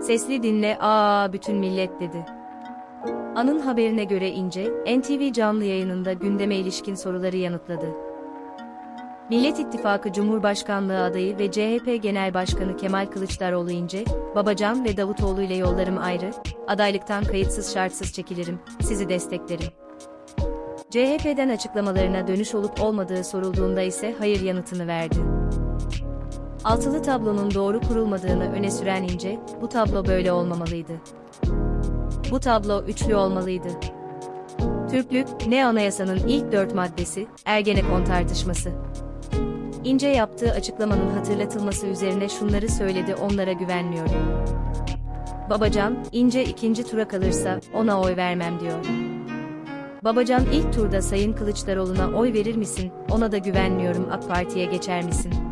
Sesli dinle aa bütün millet dedi. Anın haberine göre İnce, NTV canlı yayınında gündeme ilişkin soruları yanıtladı. Millet İttifakı Cumhurbaşkanlığı adayı ve CHP Genel Başkanı Kemal Kılıçdaroğlu İnce, Babacan ve Davutoğlu ile yollarım ayrı, adaylıktan kayıtsız şartsız çekilirim, sizi desteklerim. CHP'den açıklamalarına dönüş olup olmadığı sorulduğunda ise hayır yanıtını verdi. Altılı tablonun doğru kurulmadığını öne süren İnce, bu tablo böyle olmamalıydı. Bu tablo üçlü olmalıydı. Türklük, ne anayasanın ilk dört maddesi, Ergenekon tartışması. İnce yaptığı açıklamanın hatırlatılması üzerine şunları söyledi onlara güvenmiyorum. Babacan, İnce ikinci tura kalırsa, ona oy vermem diyor. Babacan ilk turda Sayın Kılıçdaroğlu'na oy verir misin, ona da güvenmiyorum AK Parti'ye geçer misin?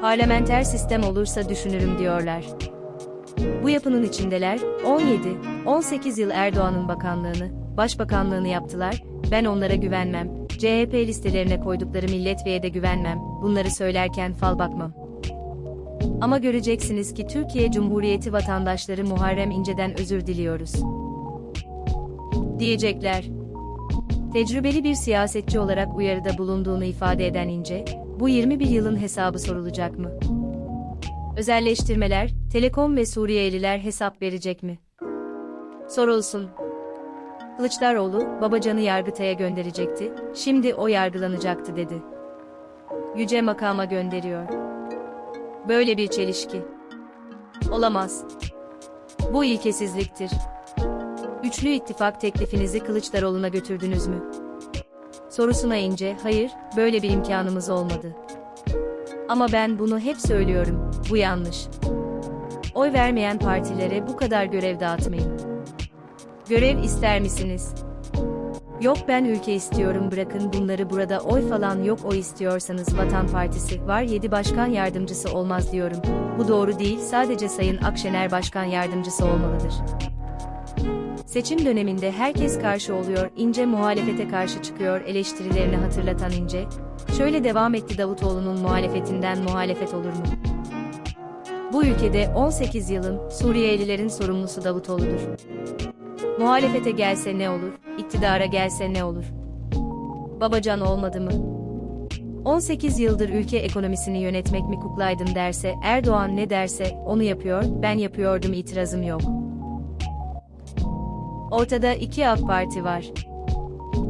Parlamenter sistem olursa düşünürüm diyorlar. Bu yapının içindeler, 17, 18 yıl Erdoğan'ın bakanlığını, başbakanlığını yaptılar, ben onlara güvenmem, CHP listelerine koydukları milletveye de güvenmem, bunları söylerken fal bakmam. Ama göreceksiniz ki Türkiye Cumhuriyeti vatandaşları Muharrem İnce'den özür diliyoruz. Diyecekler. Tecrübeli bir siyasetçi olarak uyarıda bulunduğunu ifade eden İnce, bu 21 yılın hesabı sorulacak mı? Özelleştirmeler, Telekom ve Suriyeliler hesap verecek mi? Sorulsun. Kılıçdaroğlu, Babacan'ı Yargıtay'a gönderecekti, şimdi o yargılanacaktı dedi. Yüce makama gönderiyor. Böyle bir çelişki. Olamaz. Bu ilkesizliktir. Üçlü ittifak teklifinizi Kılıçdaroğlu'na götürdünüz mü? Sorusuna ince, hayır, böyle bir imkanımız olmadı. Ama ben bunu hep söylüyorum, bu yanlış. Oy vermeyen partilere bu kadar görev dağıtmayın. Görev ister misiniz? Yok ben ülke istiyorum bırakın bunları burada oy falan yok o istiyorsanız Vatan Partisi var 7 başkan yardımcısı olmaz diyorum. Bu doğru değil sadece Sayın Akşener başkan yardımcısı olmalıdır. Seçim döneminde herkes karşı oluyor, İnce muhalefete karşı çıkıyor eleştirilerini hatırlatan İnce, şöyle devam etti Davutoğlu'nun muhalefetinden muhalefet olur mu? Bu ülkede 18 yılın Suriyelilerin sorumlusu Davutoğlu'dur. Muhalefete gelse ne olur, iktidara gelse ne olur? Babacan olmadı mı? 18 yıldır ülke ekonomisini yönetmek mi kuklaydım derse, Erdoğan ne derse, onu yapıyor, ben yapıyordum itirazım yok. Ortada iki AK Parti var.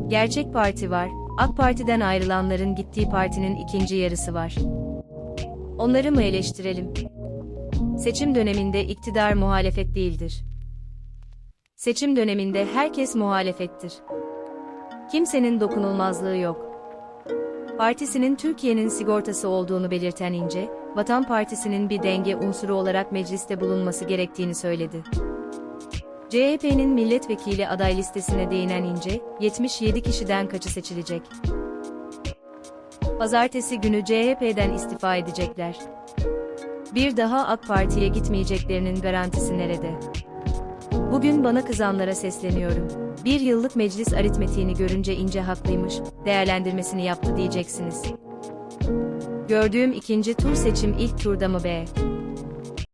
Gerçek parti var, AK Parti'den ayrılanların gittiği partinin ikinci yarısı var. Onları mı eleştirelim? Seçim döneminde iktidar muhalefet değildir. Seçim döneminde herkes muhalefettir. Kimsenin dokunulmazlığı yok. Partisinin Türkiye'nin sigortası olduğunu belirten İnce, Vatan Partisi'nin bir denge unsuru olarak mecliste bulunması gerektiğini söyledi. CHP'nin milletvekili aday listesine değinen İnce, 77 kişiden kaçı seçilecek? Pazartesi günü CHP'den istifa edecekler. Bir daha AK Parti'ye gitmeyeceklerinin garantisi nerede? Bugün bana kızanlara sesleniyorum. Bir yıllık meclis aritmetiğini görünce ince haklıymış, değerlendirmesini yaptı diyeceksiniz. Gördüğüm ikinci tur seçim ilk turda mı be?